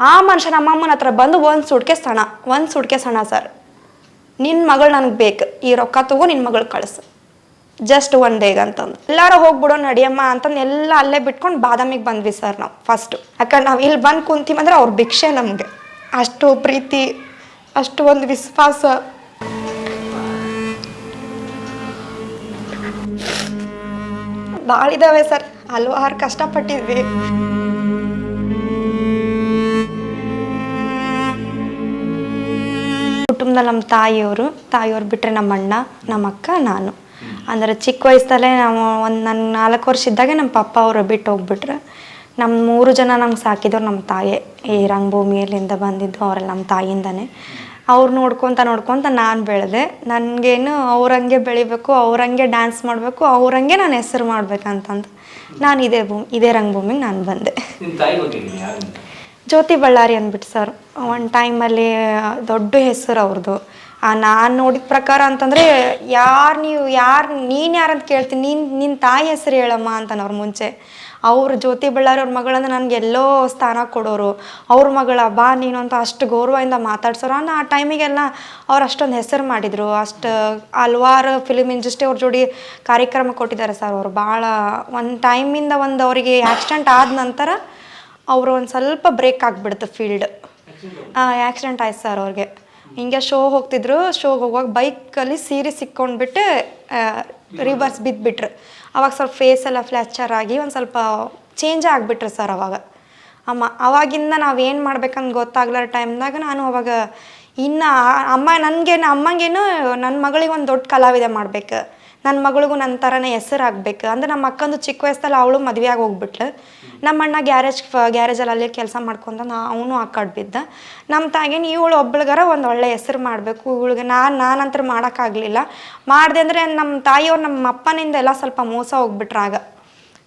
ಆ ಮನುಷ್ಯ ನಮ್ಮ ಅಮ್ಮನ ಹತ್ರ ಬಂದು ಒಂದು ಸುಟ್ಕೇಸ್ ಹಣ ಒಂದು ಸುಟ್ಕೇಸ್ ಹಣ ಸರ್. ನಿನ್ನ ಮಗಳು ನನಗೆ ಬೇಕು, ಈ ರೊಕ್ಕ ತಗೋ ನಿನ್ನ ಮಗಳು ಕಳಿಸು. ಜಸ್ಟ್ ಒನ್ ಡೇಗೆ ಅಂತಂದು. ಎಲ್ಲರೂ ಹೋಗ್ಬಿಡೋ ನಡಿಯಮ್ಮ ಅಂತಂದು ಎಲ್ಲ ಅಲ್ಲೇ ಬಿಟ್ಕೊಂಡು ಬಾದಾಮಿಗೆ ಬಂದ್ವಿ ಸರ್ ನಾವು ಫಸ್ಟು ಯಾಕಂದ್ರೆ ನಾವು ಇಲ್ಲಿ ಬಂದು ಕುಂತೀವಂದ್ರೆ ಅವ್ರ ಭಿಕ್ಷೆ ನಮಗೆ. ಅಷ್ಟು ಪ್ರೀತಿ, ಅಷ್ಟು ಒಂದು ವಿಶ್ವಾಸ. ಭಾಳ ಇದಾವೆ ಸರ್, ಹಲವಾರು ಕಷ್ಟಪಟ್ಟಿದ್ವಿ. ಕುಟುಂಬದಲ್ಲಿ ನಮ್ಮ ತಾಯಿಯವರು, ತಾಯಿಯವ್ರು ಬಿಟ್ಟರೆ ನಮ್ಮ ಅಣ್ಣ ನಮ್ಮ ಅಕ್ಕ, ನಾನು. ಅಂದರೆ ಚಿಕ್ಕ ವಯಸ್ಸಲ್ಲೇ ನಾವು ಒಂದು ನನ್ನ ನಾಲ್ಕು ವರ್ಷ ಇದ್ದಾಗ ನಮ್ಮ ಪಪ್ಪ ಅವರು ಬಿಟ್ಟು ಹೋಗ್ಬಿಟ್ರೆ. ನಮ್ಮ ಮೂರು ಜನ ನಮ್ಗೆ ಸಾಕಿದವ್ರು ನಮ್ಮ ತಾಯೇ. ಈ ರಂಗಭೂಮಿಯಲ್ಲಿಂದ ಬಂದಿದ್ದು ಅವರೆಲ್ಲ ನಮ್ಮ ತಾಯಿಯಿಂದನೇ. ಅವ್ರು ನೋಡ್ಕೊತ ನೋಡ್ಕೊತ ನಾನು ಬೆಳೆದೆ. ನನಗೇನು ಅವ್ರಂಗೆ ಬೆಳಿಬೇಕು ಅವ್ರಂಗೆ ಡ್ಯಾನ್ಸ್ ಮಾಡಬೇಕು ಅವ್ರಂಗೆ ನಾನು ಹೆಸರು ಮಾಡ್ಬೇಕಂತಂದು. ನಾನು ಇದೇ ಭೂಮಿ ಇದೇ ರಂಗಭೂಮಿಗೆ ನಾನು ಬಂದೆ. ಅಂತ? ಜ್ಯೋತಿ ಬಳ್ಳಾರಿ ಅಂದ್ಬಿಟ್ಟು ಸರ್ ಒಂದು ಟೈಮಲ್ಲಿ ದೊಡ್ಡ ಹೆಸರು ಅವ್ರದ್ದು ನಾನು ನೋಡಿದ ಪ್ರಕಾರ ಅಂತಂದರೆ, ಯಾರು ನೀವು, ಯಾರು, ನೀನು ಯಾರಂತ ಕೇಳ್ತೀನಿ, ನೀನು ನಿನ್ನ ತಾಯಿ ಹೆಸರು ಹೇಳಮ್ಮ ಅಂತಾನೆ ಅವ್ರ ಮುಂಚೆ. ಅವರು ಜ್ಯೋತಿ ಬಳ್ಳಾರಿ ಅವ್ರ ಮಗಳಂದ್ರೆ ನನಗೆ ಎಲ್ಲೋ ಸ್ಥಾನ ಕೊಡೋರು. ಅವ್ರ ಮಗಳ, ಬಾ ನೀನು ಅಂತ ಅಷ್ಟು ಗೌರವದಿಂದ ಮಾತಾಡ್ಸೋರು. ನಾನು ಆ ಟೈಮಿಗೆಲ್ಲ ಅವ್ರು ಅಷ್ಟೊಂದು ಹೆಸರು ಮಾಡಿದರು. ಅಷ್ಟು, ಹಲ್ವಾರು ಫಿಲಿಮ್ ಇಂಡಸ್ಟ್ರಿ ಅವ್ರ ಜೋಡಿ ಕಾರ್ಯಕ್ರಮ ಕೊಟ್ಟಿದ್ದಾರೆ ಸರ್ ಅವರು. ಭಾಳ ಒಂದು ಟೈಮಿಂದ ಒಂದು ಅವರಿಗೆ ಆಕ್ಸಿಡೆಂಟ್ ಆದ ನಂತರ ಅವರು ಒಂದು ಸ್ವಲ್ಪ ಬ್ರೇಕ್ ಆಗಿಬಿಡ್ತು ಫೀಲ್ಡ್ ಆಕ್ಸಿಡೆಂಟ್ ಆಯ್ತು ಸರ್ ಅವ್ರಿಗೆ. ಹಿಂಗೆ ಶೋ ಹೋಗ್ತಿದ್ರು. ಶೋಗೆ ಹೋಗುವಾಗ ಬೈಕಲ್ಲಿ ಸೀರೆ ಸಿಕ್ಕೊಂಡ್ಬಿಟ್ಟು ರಿವರ್ಸ್ ಬಿದ್ದುಬಿಟ್ರು ಅವಾಗ ಸ್ವಲ್ಪ ಫೇಸ್ ಎಲ್ಲ ಫ್ಲ್ಯಾಕ್ಚರ್ ಆಗಿ ಒಂದು ಸ್ವಲ್ಪ ಚೇಂಜ್ ಆಗಿಬಿಟ್ರು ಸರ್ ಅವಾಗ. ಅಮ್ಮ, ಅವಾಗಿಂದ ನಾವೇನು ಮಾಡ್ಬೇಕಂತ ಗೊತ್ತಾಗ್ಲಾರ ಟೈಮ್ದಾಗ ನಾನು ಅವಾಗ ಇನ್ನು ಅಮ್ಮ ನನಗೇನು ಅಮ್ಮಂಗೇನು ನನ್ನ ಮಗಳಿಗೆ ಒಂದು ದೊಡ್ಡ ಕಲಾವಿದೆ ಮಾಡಬೇಕು. ನನ್ನ ಮಗಳಿಗೂ ನನ್ನ ಥರನೇ ಹೆಸರು ಆಗ್ಬೇಕು. ಅಂದ್ರೆ ನಮ್ಮ ಅಕ್ಕಂದು ಚಿಕ್ಕ ವಯಸ್ಸಲ್ಲಿ ಅವಳು ಮದುವೆ ಆಗಿ ಹೋಗ್ಬಿಟ್ಲು. ನಮ್ಮ ಅಣ್ಣ ಗ್ಯಾರೇಜ್ ಗ್ಯಾರೇಜಲ್ಲಿ ಅಲ್ಲೇ ಕೆಲಸ ಮಾಡ್ಕೊಂಡು ನಾ ಅವನು ಆ ಕಡೆ ಬಿದ್ದ. ನಮ್ಮ ತಾಯಿಗೆ ಇವಳು ಒಬ್ಳಗಾರ ಒಂದು ಒಳ್ಳೆ ಹೆಸರು ಮಾಡಬೇಕು. ಇವಳಿಗೆ ನಾನು ನಾನಂತರ ಮಾಡೋಕ್ಕಾಗಲಿಲ್ಲ ಮಾಡಿದೆ ಅಂದರೆ ನಮ್ಮ ತಾಯಿಯವ್ರು ನಮ್ಮ ಅಪ್ಪನಿಂದ ಎಲ್ಲ ಸ್ವಲ್ಪ ಮೋಸ ಹೋಗ್ಬಿಟ್ರೆ ಆಗ.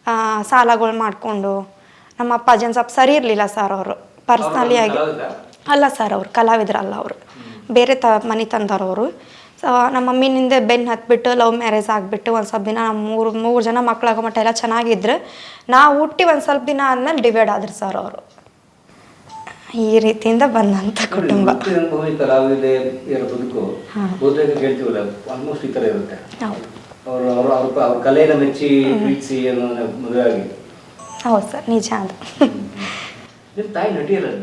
ಆ, ಸಾಲಗಳು ಮಾಡಿಕೊಂಡು. ನಮ್ಮ ಅಪ್ಪ ಅಜ್ಜನ್ ಸ್ವಲ್ಪ ಸರಿ ಇರಲಿಲ್ಲ ಸರ್ ಅವರು. ಪರ್ಸ್ನಲಿ ಆಗಿ. ಅಲ್ಲ ಸರ್ ಅವರು ಕಲಾವಿದರಲ್ಲ ಅವರು. ಬೇರೆ ತ ಮನೆ ತಂದವರು ಸೊ ನಮ್ಮ ಮಮ್ಮಿನಿಂದ ಬೆನ್ನು ಹತ್ಬಿಟ್ಟು ಲವ್ ಮ್ಯಾರೇಜ್ ಆಗಿಬಿಟ್ಟು ಒಂದು ಸ್ವಲ್ಪ ದಿನ ನಮ್ಮ ಮೂರು ಮೂರು ಜನ ಮಕ್ಕಳಾಗೋ ಮಟ್ಟ ಎಲ್ಲ ಚೆನ್ನಾಗಿದ್ರು ನಾವು ಹುಟ್ಟಿ ಒಂದು ಸ್ವಲ್ಪ ದಿನ ಆದ್ಮೇಲೆ ಡಿವೈಡ್ ಆದ್ರು ಸರ್ ಅವರು. ಈ ರೀತಿಯಿಂದ ಬಂದಂಥ ಕುಟುಂಬ. ಹೌದು. ಸರ್ ನಿಜ ಅದು.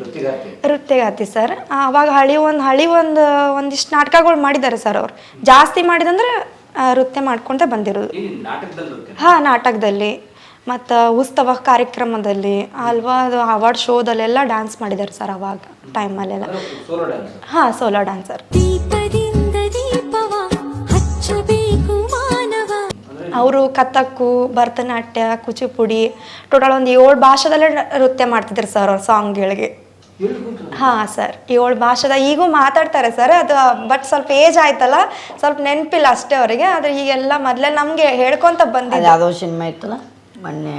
ನೃತ್ಯಗಾರ್ತಿ? ನೃತ್ಯಗಾತಿ ಸರ್. ಅವಾಗ ಹಳಿ ಒಂದು ಹಳಿ ಒಂದು ಒಂದಿಷ್ಟು ನಾಟಕಗಳು ಮಾಡಿದ್ದಾರೆ ಸರ್ ಅವ್ರು. ಜಾಸ್ತಿ ಮಾಡಿದಂದ್ರೆ ನೃತ್ಯ ಮಾಡ್ಕೊಂತ ಬಂದಿರೋದು. ಹಾ ನಾಟಕದಲ್ಲಿ ನೃತ್ಯ? ಹಾಂ ನಾಟಕದಲ್ಲಿ. ಮತ್ತು ಉತ್ಸವ ಕಾರ್ಯಕ್ರಮದಲ್ಲಿ ಅಲ್ವಾ ಅದು ಅವಾರ್ಡ್ ಶೋದಲ್ಲೆಲ್ಲ ಡ್ಯಾನ್ಸ್ ಮಾಡಿದ್ದಾರೆ ಸರ್ ಅವಾಗ ಟೈಮಲ್ಲೆಲ್ಲ ಸೋಲೋ ಡಾನ್ಸರ್ ಹಾಂ ಸೋಲೋ ಡ್ಯಾನ್ಸರ್ ಅವರು ಕಥಕ್ಕು ಭರತನಾಟ್ಯ ಕೂಚಿಪುಡಿ ಟೋಟಲ್ ಒಂದು ಏಳು ಭಾಷೆದಲ್ಲೇ ನೃತ್ಯ ಮಾಡ್ತಿದ್ರು ಸರ್ ಅವ್ರ ಸಾಂಗ್ಗಳಿಗೆ ಹಾಂ ಸರ್ ಏಳು ಭಾಷೆದ. ಈಗೂ ಮಾತಾಡ್ತಾರೆ ಸರ್ ಅದು ಬಟ್ ಸ್ವಲ್ಪ ಏಜ್ ಆಯ್ತಲ್ಲ ಸ್ವಲ್ಪ ನೆನಪಿಲ್ಲ ಅಷ್ಟೇ ಅವರಿಗೆ ಆದರೆ ಈಗೆಲ್ಲ ಮೊದಲೇ ನಮಗೆ ಹೇಳ್ಕೊಂತ ಬಂದಿದೆ ಯಾವುದೋ ಸಿನಿಮಾ ಇತ್ತಲ್ಲ? ಮೊನ್ನೆ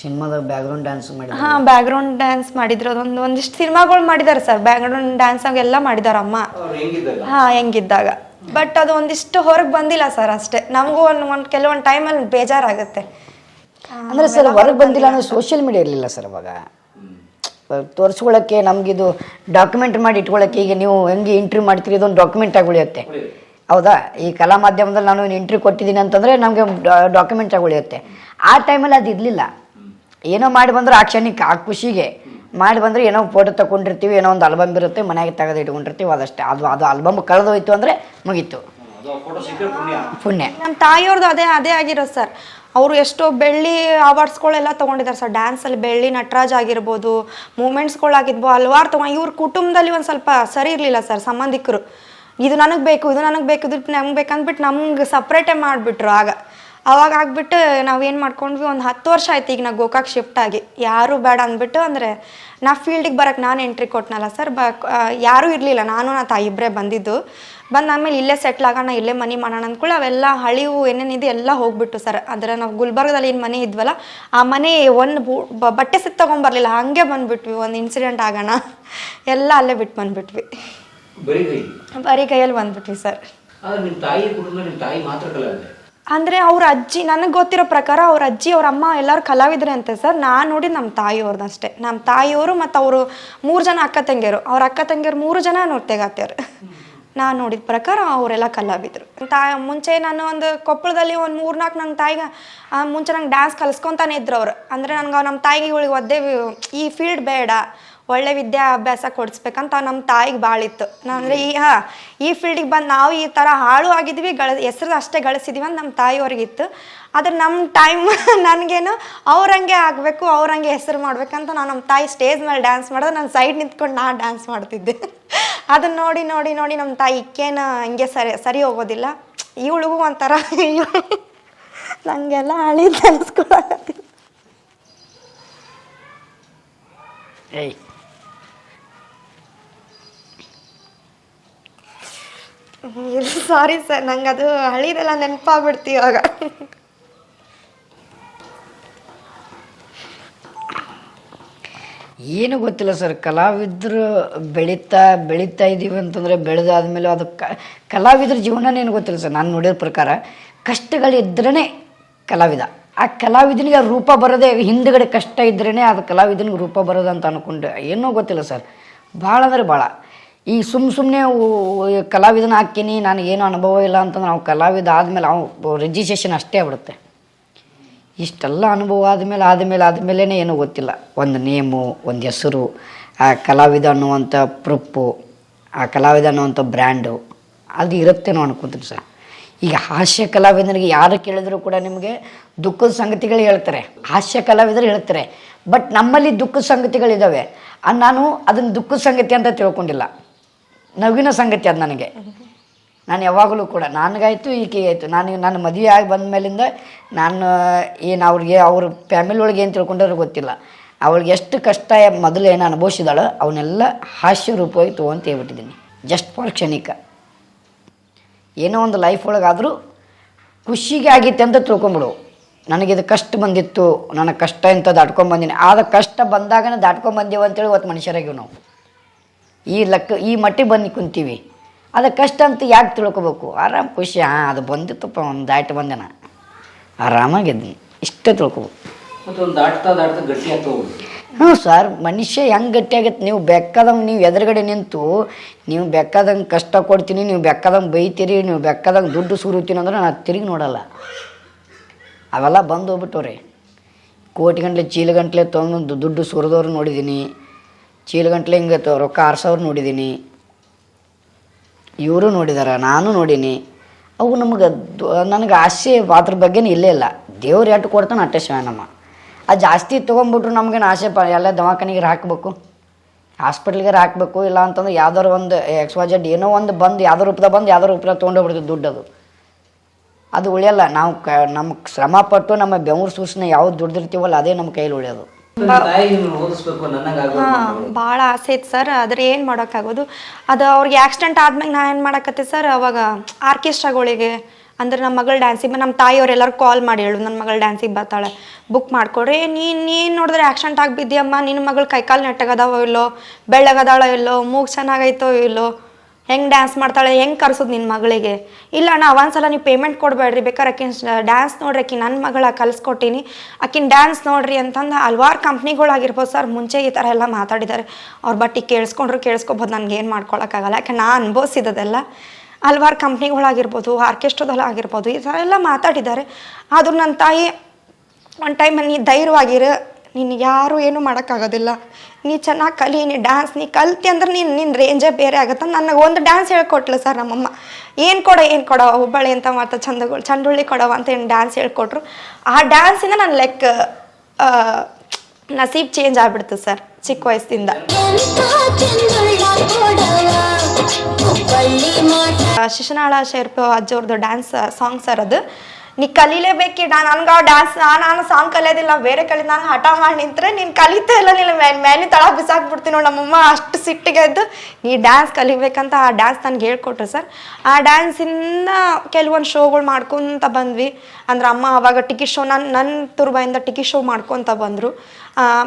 ಸಿನಿಮಾದಾಗ ಬ್ಯಾಕ್ಗ್ರೌಂಡ್ ಡ್ಯಾನ್ಸ್ ಮಾಡಿ ಹಾಂ ಬ್ಯಾಕ್ಗ್ರೌಂಡ್ ಡ್ಯಾನ್ಸ್ ಮಾಡಿದ್ರು. ಅದೊಂದು ಒಂದಿಷ್ಟು ಸಿನಿಮಾಗಳು ಮಾಡಿದ್ದಾರೆ ಸರ್ ಬ್ಯಾಕ್ಗ್ರೌಂಡ್ ಡ್ಯಾನ್ಸ್ ಎಲ್ಲ ಮಾಡಿದ್ದಾರೆ ಅಮ್ಮ ಅವ್ರು ಹೆಂಗಿದ್ದಾಗ? ಹಾಂ ಹೆಂಗಿದ್ದಾಗ. ಬಟ್ ಅದು ಒಂದಿಷ್ಟು ಹೊರಗೆ ಬಂದಿಲ್ಲ ಸರ್ ಅಷ್ಟೇ. ನಮಗೂ ಒಂದು ಒಂದು ಕೆಲವೊಂದು ಟೈಮಲ್ಲಿ ಬೇಜಾರಾಗುತ್ತೆ. ಅಂದರೆ ಸರ್ ಹೊರಗೆ ಬಂದಿಲ್ಲ ಅನ್ನೋ ಸೋಷಿಯಲ್ ಮೀಡಿಯಾ ಇರಲಿಲ್ಲ ಸರ್ ಅವಾಗ? ತೋರಿಸ್ಕೊಳ್ಳೋಕ್ಕೆ ನಮಗಿದು ಡಾಕ್ಯುಮೆಂಟ್ ಮಾಡಿ ಇಟ್ಕೊಳ್ಳೋಕ್ಕೆ ಈಗ ನೀವು ಹೆಂಗೆ ಇಂಟ್ರ್ಯೂ ಮಾಡ್ತೀರಿ ಇದೊಂದು ಡಾಕ್ಯುಮೆಂಟ್ ಆಗಿ ಉಳಿಯುತ್ತೆ ಹೌದಾ? ಈ ಕಲಾ ಮಾಧ್ಯಮದಲ್ಲಿ ನಾನು ಇಂಟ್ರ್ಯೂ ಕೊಟ್ಟಿದ್ದೀನಿ ಅಂತಂದರೆ ನಮಗೆ ಡಾಕ್ಯುಮೆಂಟ್ ಆಗಿ ಉಳಿಯುತ್ತೆ ಆ ಟೈಮಲ್ಲಿ ಅದು ಇರಲಿಲ್ಲ ಏನೋ ಮಾಡಿ ಬಂದ್ರೆ ಆ ಕ್ಷಣಕ್ಕೆ ಆ ಖುಷಿಗೆ. ಮಾಡಿ ಬಂದರೆ ಏನೋ ಫೋಟೋ ತಗೊಂಡಿರ್ತೀವಿ ಏನೋ ಒಂದು ಆಲ್ಬಮ್ ಇರುತ್ತೆ ಮನೆಗೆ ತೆಗೆದು ಇಟ್ಕೊಂಡಿರ್ತೀವಿ ಅದಷ್ಟೇ. ಅದು ಅದು ಆಲ್ಬಮ್ ಕಳೆದೋಯ್ತು ಅಂದರೆ ಮುಗೀತು. ಅದು ಫೋಟೋ ಸಿಕ್ಕರೆ ಪುಣ್ಯ. ಪುಣ್ಯ. ನಮ್ಮ ತಾಯಿಯವ್ರದ್ದು ಅದೇ ಅದೇ ಆಗಿರೋದು ಸರ್. ಅವರು ಎಷ್ಟೋ ಬೆಳ್ಳಿ ಅವಾರ್ಡ್ಸ್ಗಳೆಲ್ಲ ತೊಗೊಂಡಿದ್ದಾರೆ ಸರ್. ಡ್ಯಾನ್ಸಲ್ಲಿ ಬೆಳ್ಳಿ ನಟರಾಜ್ ಆಗಿರ್ಬೋದು ಮೂಮೆಂಟ್ಸ್ಗಳಾಗಿರ್ಬೋದು ಹಲವಾರು ತೊಗೊಂಡು ಇವ್ರ ಕುಟುಂಬದಲ್ಲಿ ಒಂದು ಸ್ವಲ್ಪ ಸರಿ ಇರಲಿಲ್ಲ ಸರ್ ಸಂಬಂಧಿಕರು. ಇದು ನನಗೆ ಬೇಕು ಇದು ನನಗೆ ಬೇಕು ಇದು ನಮ್ಗೆ ಬೇಕಂದ್ಬಿಟ್ಟು ನಮ್ಗೆ ಸಪ್ರೇಟೇ ಮಾಡಿಬಿಟ್ರು ಆಗ. ಅವಾಗ ಆಗ್ಬಿಟ್ಟು ನಾವೇನು ಮಾಡ್ಕೊಂಡ್ವಿ ಒಂದು ಹತ್ತು ವರ್ಷ ಆಯ್ತು ಈಗ ನಾ ಗೋಕಾಕ್ ಶಿಫ್ಟ್ ಆಗಿ. ಯಾರೂ ಬೇಡ ಅಂದ್ಬಿಟ್ಟು ಅಂದರೆ ನಾ ಫೀಲ್ಡಿಗೆ ಬರೋಕ್ಕೆ ನಾನು ಎಂಟ್ರಿ ಕೊಟ್ನಲ್ಲ ಸರ್ ಬ ಯಾರೂ ಇರಲಿಲ್ಲ. ನಾನು ನಾ ತಾಯಿ ಇಬ್ಬರೇ ಬಂದಿದ್ದು. ಬಂದ ಆಮೇಲೆ ಇಲ್ಲೇ ಸೆಟ್ಲ್ ಆಗೋಣ ಇಲ್ಲೇ ಮನೆ ಮಾಡೋಣ ಅಂದ್ಕೊಳ್ಳಿ ಅವೆಲ್ಲ ಹಳಿವು ಏನೇನಿದೆ ಎಲ್ಲ ಹೋಗ್ಬಿಟ್ಟು ಸರ್ ಅದರ ನಾವು ಗುಲ್ಬರ್ಗದಲ್ಲಿ ಏನು ಮನೆ ಇದ್ವಲ್ಲ ಆ ಮನೆ ಒಂದು ಬಟ್ಟೆ ಸಿತ್ ತೊಗೊಂಬರ್ಲಿಲ್ಲ. ಹಾಗೆ ಬಂದ್ಬಿಟ್ವಿ. ಒಂದು ಇನ್ಸಿಡೆಂಟ್ ಆಗೋಣ. ಎಲ್ಲ ಅಲ್ಲೇ ಬಿಟ್ಟು ಬಂದ್ಬಿಟ್ವಿ. ಬರೀ ಕೈಯಲ್ಲಿ ಬಂದ್ಬಿಟ್ವಿ ಸರ್ ತಾಯಿ ತಾಯಿ ಮಾತ್ರ ಅಂದರೆ ಅವ್ರ ಅಜ್ಜಿ, ನನಗೆ ಗೊತ್ತಿರೋ ಪ್ರಕಾರ ಅವ್ರ ಅಜ್ಜಿ, ಅವ್ರ ಅಮ್ಮ ಎಲ್ಲರೂ ಕಲಾವಿದ್ರೆ ಅಂತೆ ಸರ್. ನಾನು ನೋಡಿ ನಮ್ಮ ತಾಯಿಯವ್ರದ್ದು ಅಷ್ಟೇ ನಮ್ಮ ತಾಯಿಯವರು ಮತ್ತು ಅವರು ಮೂರು ಜನ ಅಕ್ಕ ತಂಗಿಯರು. ಅವ್ರ ಅಕ್ಕ ತಂಗಿಯರು ಮೂರು ಜನ ನೃತ್ಯಗಾತಿಯರು ನಾನು ನೋಡಿದ ಪ್ರಕಾರ ಅವರೆಲ್ಲ ಕಲಾವಿದ್ರು. ತಾ ಮುಂಚೆ ನಾನು ಒಂದು ಕೊಪ್ಪಳದಲ್ಲಿ ಒಂದು ಮೂರ್ನಾಲ್ಕು ನನ್ನ ತಾಯಿಗೆ ಮುಂಚೆ ನಂಗೆ ಡ್ಯಾನ್ಸ್ ಕಲಿಸ್ಕೊತಾನೆ ಇದ್ರು ಅವ್ರು. ಅಂದರೆ ನನಗೆ ನಮ್ಮ ತಾಯಿಗೆ ಇವಳಿಗೆ ಒದ್ದೆ, ಈ ಫೀಲ್ಡ್ ಬೇಡ. ಒಳ್ಳೆ ವಿದ್ಯಾಭ್ಯಾಸ ಕೊಡಿಸ್ಬೇಕಂತ ನಮ್ಮ ತಾಯಿಗೆ ಭಾಳ ಇತ್ತು ಅಂದರೆ ಈ, ಹಾಂ, ಈ ಫೀಲ್ಡಿಗೆ ಬಂದು ನಾವು ಈ ಥರ ಹಾಳು ಆಗಿದ್ವಿ, ಗಳ ಹೆಸರು ಅಷ್ಟೇ ಗಳಿಸಿದ್ವಿ ಅಂತ ನಮ್ಮ ತಾಯಿಯವ್ರಿಗಿತ್ತು ಆದರೆ ನಮ್ಮ ಟೈಮ್ ನನಗೇನು ಅವ್ರಂಗೆ ಆಗಬೇಕು, ಅವ್ರಂಗೆ ಹೆಸರು ಮಾಡ್ಬೇಕಂತ ನಾನು ನಮ್ಮ ತಾಯಿ ಸ್ಟೇಜ್ ಮೇಲೆ ಡ್ಯಾನ್ಸ್ ಮಾಡಿದ್ರೆ ನಾನು ಸೈಡ್ ನಿಂತ್ಕೊಂಡು ನಾನು ಡ್ಯಾನ್ಸ್ ಮಾಡ್ತಿದ್ದೆ. ಅದನ್ನ ನೋಡಿ ನೋಡಿ ನೋಡಿ ನಮ್ಮ ತಾಯಿ ಇಕ್ಕೇನು ಹಂಗೆ ಸರಿ ಸರಿ ಹೋಗೋದಿಲ್ಲ. ಇವಳಿಗೂ ಒಂಥರ ನನಗೆಲ್ಲ ಹಳಿ ಅನ್ಸ್ಕೊಳಕತ್ತಿ ಏಯ್. ಸಾರಿ ಸರ್ ನಂಗೆ ಅದು ಹಳಿದೆಲ್ಲ ನೆನಪಾಗ್ಬಿಡ್ತು ಇವಾಗ. ಏನು ಗೊತ್ತಿಲ್ಲ ಸರ್ ಕಲಾವಿದರು ಬೆಳೀತಾ ಬೆಳೀತಾ ಇದ್ದೀವಿ ಅಂತಂದರೆ ಬೆಳೆದಾದ್ಮೇಲೆ ಅದು ಕ ಕಲಾವಿದ್ರ ಜೀವನನೇ ಏನು ಗೊತ್ತಿಲ್ಲ ಸರ್ ನಾನು ನೋಡಿದ ಪ್ರಕಾರ ಕಷ್ಟಗಳಿದ್ರೇ ಕಲಾವಿದ. ಆ ಕಲಾವಿದನಿಗೆ ಆ ರೂಪ ಬರೋದೇ, ಹಿಂದ್ಗಡೆ ಕಷ್ಟ ಇದ್ರೇ ಅದು ಕಲಾವಿದನಿಗೆ ರೂಪ ಬರೋದು ಅಂತ ಅನ್ಕೊಂಡೆ. ಏನೋ ಗೊತ್ತಿಲ್ಲ ಸರ್. ಭಾಳ ಅಂದರೆ ಭಾಳ. ಈ ಸುಮ್ಮ ಸುಮ್ಮನೆ ಕಲಾವಿದನ ಹಾಕ್ತೀನಿ ನನಗೇನು ಅನುಭವ ಇಲ್ಲ ಅಂತಂದ್ರೆ ನಾವು ಕಲಾವಿದ ಆದಮೇಲೆ ಅವು ರಿಜಿಸ್ಟ್ರೇಷನ್ ಅಷ್ಟೇ ಆಗ್ಬಿಡುತ್ತೆ. ಇಷ್ಟೆಲ್ಲ ಅನುಭವ ಆದಮೇಲೆ ಆದಮೇಲೆ ಆದಮೇಲೆ ಏನೂ ಗೊತ್ತಿಲ್ಲ. ಒಂದು ನೇಮು, ಒಂದು ಹೆಸರು, ಆ ಕಲಾವಿದ ಅನ್ನುವಂಥ ಪ್ರೂಪು ಆ ಕಲಾವಿದ ಅನ್ನುವಂಥ ಬ್ರ್ಯಾಂಡು, ಅದು ಇರುತ್ತೇನೋ ಅನ್ಕೊಂತೀನಿ ಸರ್. ಈಗ ಹಾಸ್ಯ ಕಲಾವಿದನಿಗೆ ಯಾರು ಕೇಳಿದ್ರು ಕೂಡ ನಿಮಗೆ ದುಃಖದ ಸಂಗತಿಗಳು ಹೇಳ್ತಾರೆ. ಹಾಸ್ಯ ಕಲಾವಿದರು ಹೇಳ್ತಾರೆ. ಬಟ್ ನಮ್ಮಲ್ಲಿ ದುಃಖದ ಸಂಗತಿಗಳಿದ್ದಾವೆ ನಾನು ಅದನ್ನು ದುಃಖದ ಸಂಗತಿ ಅಂತ ತಿಳ್ಕೊಂಡಿಲ್ಲ. ನವಿನ ಸಂಗತಿ ಅದು ನನಗೆ. ನಾನು ಯಾವಾಗಲೂ ಕೂಡ ನನಗಾಯ್ತು, ಈಕೆಗೆ ಆಯಿತು. ನಾನು ನನ್ನ ಮದುವೆ ಆಗಿ ಬಂದ ಮೇಲಿಂದ ನಾನು ಏನು ಅವ್ರಿಗೆ, ಅವ್ರ ಫ್ಯಾಮಿಲಿ ಒಳಗೆ ಏನು ತಿಳ್ಕೊಂಡ್ರೆ ಗೊತ್ತಿಲ್ಲ. ಅವಳಿಗೆ ಎಷ್ಟು ಕಷ್ಟ ಮೊದಲು ಏನು ಅನುಭವಿಸಿದಾಳೋ ಅವನ್ನೆಲ್ಲ ಹಾಸ್ಯ ರೂಪವಾಗಿ ತೊಗೊಂತ ಹೇಳ್ಬಿಟ್ಟಿದ್ದೀನಿ ಜಸ್ಟ್ ಫಾರ್ ಕ್ಷಣಿಕ. ಏನೋ ಒಂದು ಲೈಫ್ ಒಳಗಾದರೂ ಖುಷಿಗೆ ಆಗಿತ್ತೆ ಅಂತ ತಿಳ್ಕೊಂಬಿಡು. ನನಗಿದು ಕಷ್ಟ ಬಂದಿತ್ತು, ನನ್ನ ಕಷ್ಟ ಅಂತ ದಾಟ್ಕೊಂಬಂದಿನಿ ಆದ ಕಷ್ಟ ಬಂದಾಗನೇ ದಾಟ್ಕೊಂಬಂದೇವು ಅಂತೇಳಿ ಇವತ್ತು ಮನುಷ್ಯರಾಗಿವು ನಾವು. ಈ ಲೆಕ್ಕ ಈ ಮಟ್ಟಿಗೆ ಬಂದು ಕುಂತೀವಿ. ಅದು ಕಷ್ಟ ಅಂತ ಯಾಕೆ ತಿಳ್ಕೊಬೇಕು? ಆರಾಮ್ ಖುಷಿ, ಹಾಂ, ಅದು ಬಂದಿತ್ತಪ್ಪ, ಒಂದು ದಾಟಿ ಬಂದೆ ನಾ ಆರಾಮಾಗಿದ್ದೀನಿ, ಇಷ್ಟೇ ತಿಳ್ಕೊಬೇಕು. ಹ್ಞೂ ಸರ್, ಮನುಷ್ಯ ಹೆಂಗೆ ಗಟ್ಟಿಯಾಗತ್ತೆ ನೀವು ಬೆಕ್ಕದಂಗೆ, ನೀವು ಎದುರುಗಡೆ ನಿಂತು, ನೀವು ಬೆಕ್ಕದಂಗೆ ಕಷ್ಟ ಕೊಡ್ತೀನಿ, ನೀವು ಬೆಕ್ಕದಂಗೆ ಬೈತೀರಿ, ನೀವು ಬೆಕ್ಕದಂಗೆ ದುಡ್ಡು ಸುರಿತೀನಿ ಅಂದ್ರೆ ನಾನು ತಿರುಗಿ ನೋಡಲ್ಲ. ಅವೆಲ್ಲ ಬಂದು ಹೋಗ್ಬಿಟ್ಟವ್ರಿ ಕೋಟಿ ಗಂಟ್ಲೆ, ಚೀಲ ಗಂಟ್ಲೆ ತೊಗೊಂಡು ದುಡ್ಡು ಸುರಿದವ್ರು ನೋಡಿದ್ದೀನಿ ಚೀಲ ಗಂಟ್ಲೆ ಹಿಂಗೆ ರೊಕ್ಕ ಆರ್ಸೋರು ನೋಡಿದ್ದೀನಿ ಇವರು ನೋಡಿದಾರೆ, ನಾನು ನೋಡೀನಿ. ಅವು ನಮಗೆ ನನಗೆ ಆಸೆ, ಅದ್ರ ಬಗ್ಗೆನೇ ಇಲ್ಲೇ ಇಲ್ಲ. ದೇವ್ರು ಎಟ್ಟು ಕೊಡ್ತಾನೆ ಅಟ್ಟೆ ಶಿವನಮ್ಮ ಅದು ಜಾಸ್ತಿ ತೊಗೊಂಬಿಟ್ರು ನಮಗೇನು ಆಸೆ ಪ ಎಲ್ಲ ದವಾಖಾನಿಗೆ ಹಾಕಬೇಕು. ಹಾಸ್ಪಿಟ್ಲಿಗೆ ಹಾಕಬೇಕು ಇಲ್ಲ ಅಂತಂದ್ರೆ ಯಾವ್ದಾರು ಒಂದು ಎಕ್ಸ್ ವೈ ಜೆಡ್ ಏನೋ ಒಂದು ಬಂದು ಯಾವ್ದೋ ರೂಪದಾಗ ಬಂದು ಯಾವ್ದೋ ರೂಪದಾಗ ತೊಗೊಂಡೋಗ್ಬಿಡ್ತದೆ ದುಡ್ಡು ಅದು. ಅದು ಉಳಿಯಲ್ಲ ನಾವು ಕ ನಮ್ಮ ಶ್ರಮ ಪಟ್ಟು ನಮ್ಮ ಬೆಂಗ್ಳೂರು ಸೂಸಿನ ಯಾವ್ದು ದುಡ್ದಿರ್ತೀವಲ್ಲ ಅದೇ ನಮ್ಮ ಕೈಲಿ ಉಳಿಯೋದು. ಭಾಳ ಆಸೆ ಇತ್ತು ಸರ್ ಆದ್ರೆ ಏನು ಮಾಡೋಕ್ಕಾಗೋದು. ಅದು ಅವ್ರಿಗೆ ಆಕ್ಸಿಡೆಂಟ್ ಆದ್ಮೇಲೆ ನಾ ಏನು ಮಾಡಕತ್ತೆ ಸರ್ ಅವಾಗ ಆರ್ಕೆಸ್ಟ್ರಾಗಳಿಗೆ ಅಂದ್ರೆ ನಮ್ಮ ಮಗಳು ಡ್ಯಾನ್ಸಿಗೆ ನಮ್ಮ ತಾಯಿಯವರೆಲ್ಲರೂ ಕಾಲ್ ಮಾಡಿ ಹೇಳು ನನ್ನ ಮಗಳು ಡ್ಯಾನ್ಸಿಗೆ ಬರ್ತಾಳೆ. ಬುಕ್ ಮಾಡ್ಕೊಡ್ರಿ. ನೀನು ನೀನು ನೋಡಿದ್ರೆ ಆ್ಯಕ್ಸಿಡೆಂಟ್ ಆಗಿಬಿದ್ದೀಯಮ್ಮ ನಿನ್ನ ಮಗಳು ಕೈಕಾಲು ನೆಟ್ಟಗದಾವೋ ಇಲ್ಲೋ, ಬೆಳ್ಳಗದಾಳೋ ಇಲ್ಲೋ, ಮೂಗು ಚೆನ್ನಾಗೈತೋ ಇಲ್ಲೋ, ಹೆಂಗೆ ಡ್ಯಾನ್ಸ್ ಮಾಡ್ತಾಳೆ, ಹೆಂಗೆ ಕರ್ಸೋದು ನಿನ್ನ ಮಗಳಿಗೆ? ಇಲ್ಲ ಅಣ್ಣ ಒಂದ್ಸಲ ನೀವು ಪೇಮೆಂಟ್ ಕೊಡಬೇಡ್ರಿ. ಬೇಕಾದ್ರೆ ಆಕಿನ ಡ್ಯಾನ್ಸ್ ನೋಡ್ರಿ ಆಕಿ ನನ್ನ ಮಗಳ ಕಲಿಸ್ಕೊಟ್ಟಿನಿ. ಆಕಿನ ಡ್ಯಾನ್ಸ್ ನೋಡ್ರಿ ಅಂತಂದು ಹಲ್ವಾರು ಕಂಪ್ನಿಗಳಾಗಿರ್ಬೋದು ಸರ್. ಮುಂಚೆ ಈ ಥರ ಎಲ್ಲ ಮಾತಾಡಿದ್ದಾರೆ ಅವ್ರ ಬಟ್ಟಿ ಕೇಳಿಸ್ಕೊಂಡ್ರು, ಕೇಳಿಸ್ಕೊಬೋದು. ನನಗೇನು ಮಾಡ್ಕೊಳಕ್ಕಾಗಲ್ಲ. ಯಾಕೆ ನಾ ಅನುಭವಿಸಿದ್ದೆಲ್ಲ ಹಲ್ವಾರು ಕಂಪ್ನಿಗಳಾಗಿರ್ಬೋದು ಆರ್ಕೆಸ್ಟ್ರಾದಲ್ಲಿ ಆಗಿರ್ಬೋದು, ಈ ಥರ ಎಲ್ಲ ಮಾತಾಡಿದ್ದಾರೆ. ಆದರೂ ನನ್ನ ತಾಯಿ ಒಂದು ಟೈಮಲ್ಲಿ ನೀ ಧೈರ್ಯವಾಗಿರು, ನೀನು ಯಾರು ಏನು ಮಾಡೋಕ್ಕಾಗೋದಿಲ್ಲ. ನೀ ಚೆನ್ನಾಗಿ ಕಲಿ, ನೀ ಡ್ಯಾನ್ಸ್ ನೀ ಕಲ್ತಿ ಅಂದ್ರೆ ನೀನು ನಿನ್ನ ರೇಂಜೇ ಬೇರೆ ಆಗುತ್ತೆ. ನನಗೆ ಒಂದು ಡ್ಯಾನ್ಸ್ ಹೇಳ್ಕೊಟ್ಲು ಸರ್ ನಮ್ಮಮ್ಮ. ಏನು ಕೊಡೋ ಏನು ಕೊಡೋ, ಹುಬ್ಬಳ್ಳಿ ಅಂತ ಮಾಡ್ತಾ ಚಂದಗಳು, ಚಂಡುಳ್ಳಿ ಕೊಡವ ಅಂತ ಏನು ಡ್ಯಾನ್ಸ್ ಹೇಳ್ಕೊಟ್ರು. ಆ ಡ್ಯಾನ್ಸಿಂದ ನನ್ನ ಲೈಕ್ ನಸೀಬ್ ಚೇಂಜ್ ಆಗ್ಬಿಡ್ತು ಸರ್, ಚಿಕ್ಕ ವಯಸ್ಸಿಂದ. ಶಿಶುನಾಳ ಶೇರ್ಪ ಅಜ್ಜವ್ರದ್ದು ಡ್ಯಾನ್ಸ್ ಸಾಂಗ್ಸ್ ಅದು. ನೀ ಕಲೀಲೇಬೇಕಿ ನಾನು ನನ್ಗೆ ಆ ಡ್ಯಾನ್ಸ್ ನಾನು ಸಾಂಗ್ ಕಲಿಯೋದಿಲ್ಲ ಬೇರೆ ಕಲಿ ನಾನು ಹಠ ಮಾಡಿ ನಿಂತ್ರೆ ನೀನು ಕಲಿತೇ ಇಲ್ಲ, ನೀನು ಮೇಲೆ ತಳ ಬಿಸಾಕ್ಬಿಡ್ತೀನಿ ನೋಡಿ ನಮ್ಮಮ್ಮ ಅಷ್ಟು ಸಿಟ್ಟಿಗೆ ಎದ್ದು, ನೀ ಡ್ಯಾನ್ಸ್ ಕಲಿಬೇಕಂತ ಆ ಡ್ಯಾನ್ಸ್ ನನಗೆ ಹೇಳ್ಕೊಟ್ರು ಸರ್ ಆ ಡ್ಯಾನ್ಸಿಂದ ಕೆಲವೊಂದು ಶೋಗಳು ಮಾಡ್ಕೊತ ಬಂದ್ವಿ. ಅಂದ್ರೆ ಅಮ್ಮ ಅವಾಗ ಟಿಕೆಟ್ ಶೋ ನನ್ನ ನನ್ನ ತುರ್ಬಾಯಿಂದ ಟಿಕೆಟ್ ಶೋ ಮಾಡ್ಕೊತ ಬಂದರು.